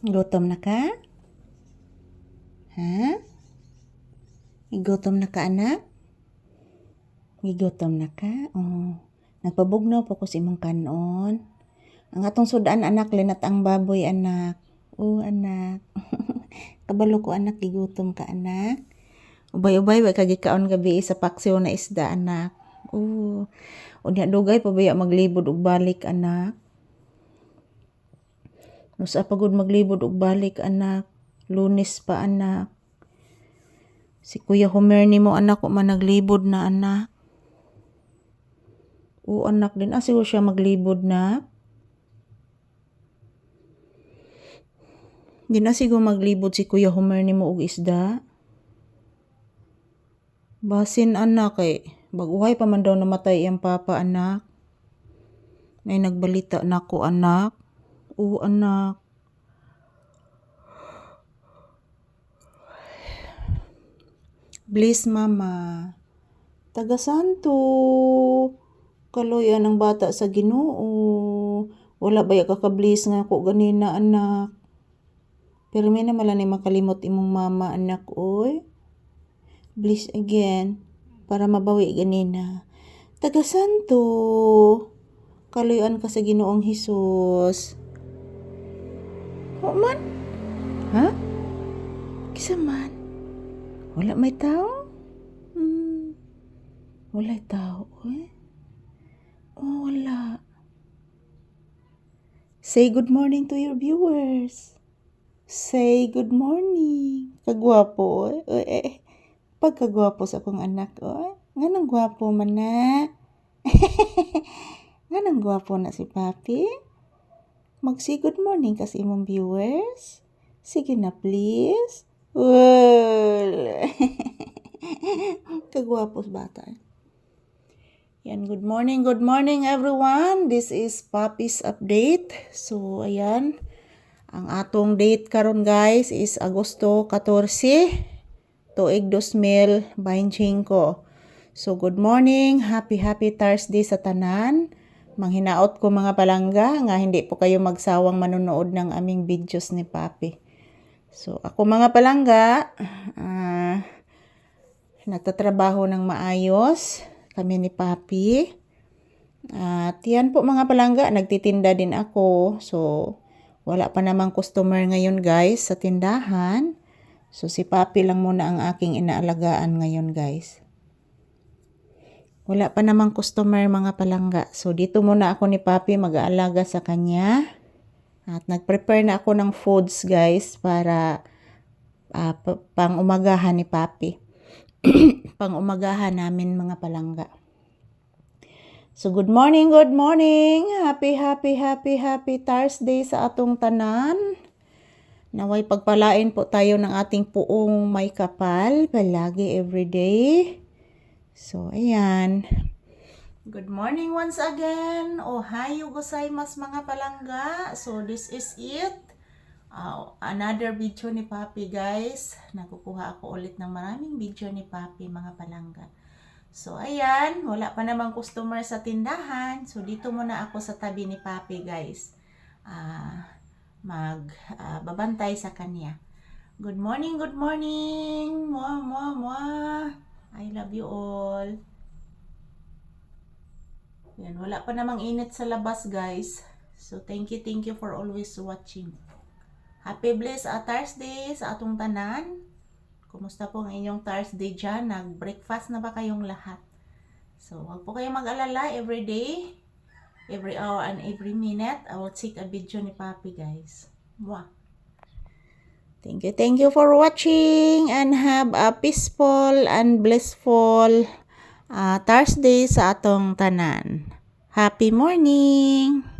Gutom na ka? Ha? Igutom na ka, anak? Igutom na ka? Oh. Nagpabugnaw po ko si imong kanon. Ang atong sudan, anak, linat ang baboy, anak. Oh, anak. Kabalo ko, anak, gigutom ka, anak. Ubay-ubay, wa kagikaon gabi sa paksiw na isda, anak. Oh. Unya dugay pabaya maglibod ug balik, anak. Nusa pagod maglibod ug balik anak. Lunes pa anak. Si Kuya Homer ni mo anak ko man naglibod na anak. O anak din ah siguro siya maglibod na. Di na siguro maglibod si Kuya Homer ni mo og isda. Basin anak eh. Baguhay pa man daw namatay iyang papa anak. Nay nagbalita na ko anak. Oo anak. Bliss mama. Taga Santo. Kaloyan ang bata sa Ginoo. Wala ba kakablis nga ko ganina anak. Pero may na malani makalimot imong mama anak oy. Bliss again para mabawi ganina. Taga Santo. Kaloyan ka sa Ginoong Hesus. O man? Ha? Kisa man? Wala may tao? Hmm. Wala tao, eh? Oh, wala. Say good morning to your viewers. Say good morning. Kagwapo, eh. eh, eh. Pagkagwapo sa akong anak, oh. Nga nang gwapo man na. Nga nang gwapo na si Papi. Mag-say good morning kasi imong viewers. Sige na, please. Well. Kagwapos bata. Yan, good morning, good morning everyone. This is Papi's update. So, ayan. Ang atong date karon guys is Agosto 14 tuig 2025. So, good morning. Happy, happy Thursday sa tanan. Manghinaot ko mga palangga nga hindi po kayo magsawang manonood ng aming videos ni Papi. So, ako mga palangga, uh, nagtatrabaho ng maayos. Kami ni Papi. At yan po mga palangga, nagtitinda din ako. So, wala pa namang customer ngayon guys sa tindahan. So, si Papi lang muna ang aking inaalagaan ngayon guys. Wala pa namang customer mga palangga. So, dito muna ako ni Papi mag-aalaga sa kanya. At nag-prepare na ako ng foods guys para uh, pang umagahan ni Papi. pang umagahan namin mga palangga. So good morning, good morning. Happy, happy, happy, happy Thursday sa atong tanan. Naway pagpalain po tayo ng ating puong may kapal palagi everyday. So ayan. Good morning once again. Ohayo gozaimasu mga palangga. So this is it. Uh, another video ni Papi guys. Nakukuha ako ulit ng maraming video ni Papi mga palangga. So ayan, wala pa namang customer sa tindahan. So dito muna ako sa tabi ni Papi guys. Uh, mag uh, babantay sa kanya. Good morning, good morning. Mwah, mwah, mwah. I love you all. Yan, wala pa namang init sa labas, guys. So, thank you, thank you for always watching. Happy blessed uh, Thursday sa atong tanan. Kumusta po ang inyong Thursday dyan? Nag-breakfast na ba kayong lahat? So, wag po kayong mag-alala every day, every hour and every minute. I will take a video ni Papi, guys. Mwah. Thank you, thank you for watching and have a peaceful and blissful uh, Thursday sa atong tanan. Happy morning!